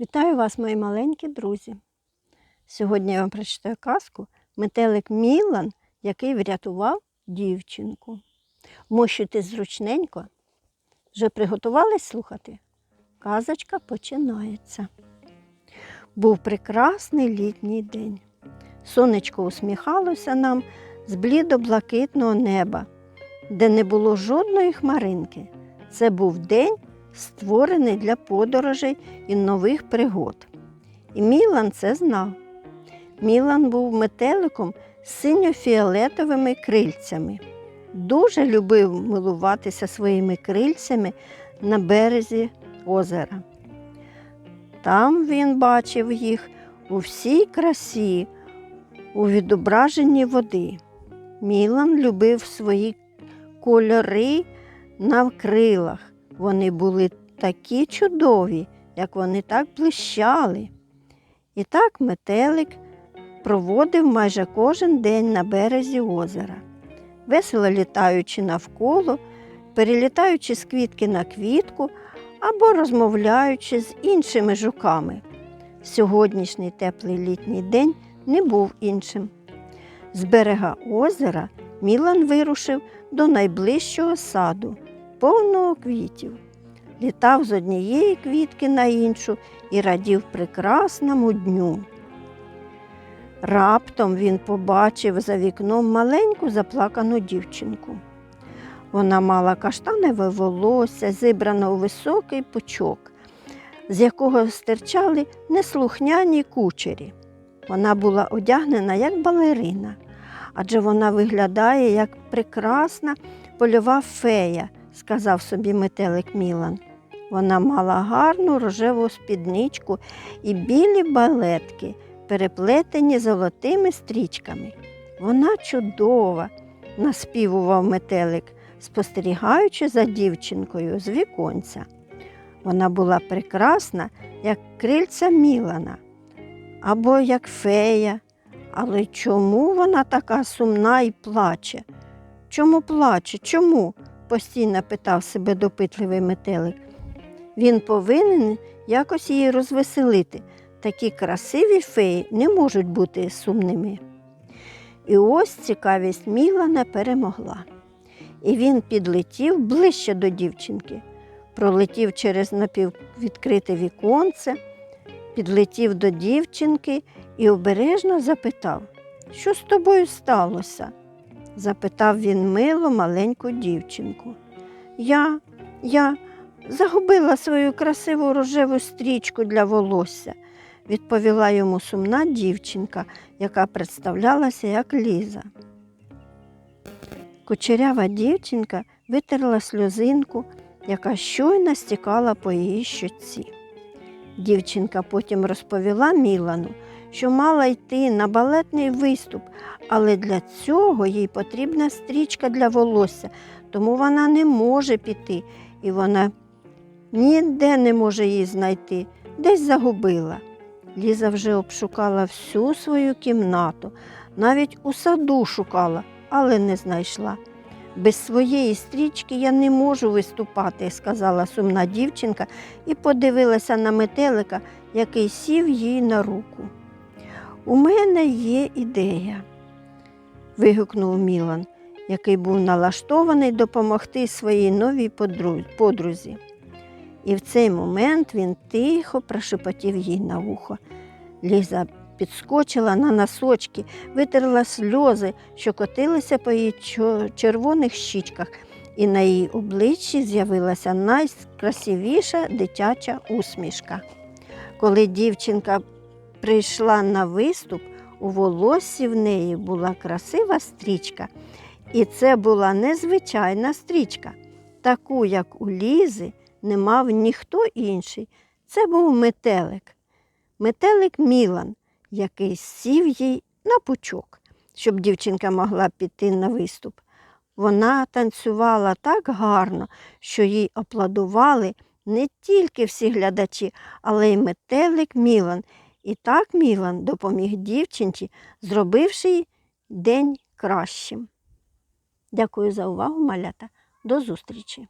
Вітаю вас, мої маленькі друзі. Сьогодні я вам прочитаю казку Метелик Мілан, який врятував дівчинку. Мощуйте зручненько. Вже приготувались слухати? Казочка починається. Був прекрасний літній день. Сонечко усміхалося нам з блідо-блакитного неба, де не було жодної хмаринки. Це був день, створений для подорожей і нових пригод. І Мілан це знав. Мілан був метеликом з синьо-фіолетовими крильцями. Дуже любив милуватися своїми крильцями на березі озера. Там він бачив їх у всій красі, у відображенні води. Мілан любив свої кольори на крилах. Вони були такі чудові, як вони так блищали. І так метелик проводив майже кожен день на березі озера, весело літаючи навколо, перелітаючи з квітки на квітку або розмовляючи з іншими жуками. Сьогоднішній теплий літній день не був іншим. З берега озера Мілан вирушив до найближчого саду, повного квітів. Літав з однієї квітки на іншу і радів прекрасному дню. Раптом він побачив за вікном маленьку заплакану дівчинку. Вона мала каштанове волосся, зібране у високий пучок, з якого стирчали неслухняні кучері. Вона була одягнена як балерина, адже вона виглядає як прекрасна польова фея, сказав собі метелик Мілан. Вона мала гарну рожеву спідничку і білі балетки, переплетені золотими стрічками. Вона чудова, наспівував метелик, спостерігаючи за дівчинкою з віконця. Вона була прекрасна, як крильця Мілана або як фея. Але чому вона така сумна і плаче? Чому плаче? Чому? Постійно питав себе допитливий метелик. Він повинен якось її розвеселити. Такі красиві феї не можуть бути сумними. І ось цікавість Мілана перемогла. І він підлетів ближче до дівчинки, пролетів через напіввідкрите віконце, підлетів до дівчинки і обережно запитав, що з тобою сталося? Запитав він мило маленьку дівчинку. Я, я загубила свою красиву рожеву стрічку для волосся, відповіла йому сумна дівчинка, яка представлялася як Ліза. Кучерява дівчинка витерла сльозинку, яка щойно стікала по її щоці. Дівчинка потім розповіла Мілану, що мала йти на балетний виступ, але для цього їй потрібна стрічка для волосся, тому вона не може піти, і вона ніде не може її знайти, десь загубила. Ліза вже обшукала всю свою кімнату, навіть у саду шукала, але не знайшла. Без своєї стрічки я не можу виступати, сказала сумна дівчинка і подивилася на метелика, який сів їй на руку. У мене є ідея, вигукнув Мілан, який був налаштований допомогти своїй новій подрузі. І в цей момент він тихо прошепотів їй на вухо. Ліза підскочила на носочки, витерла сльози, що котилися по її червоних щічках, і на її обличчі з'явилася найкрасивіша дитяча усмішка. Коли дівчинка прийшла на виступ, у волоссі в неї була красива стрічка, і це була незвичайна стрічка, таку, як у Лізи, не мав ніхто інший. Це був метелик. Метелик Мілан, який сів їй на пучок, щоб дівчинка могла піти на виступ. Вона танцювала так гарно, що їй аплодували не тільки всі глядачі, але й метелик Мілан. І так Мілан допоміг дівчинці, зробивши день кращим. Дякую за увагу, малята. До зустрічі!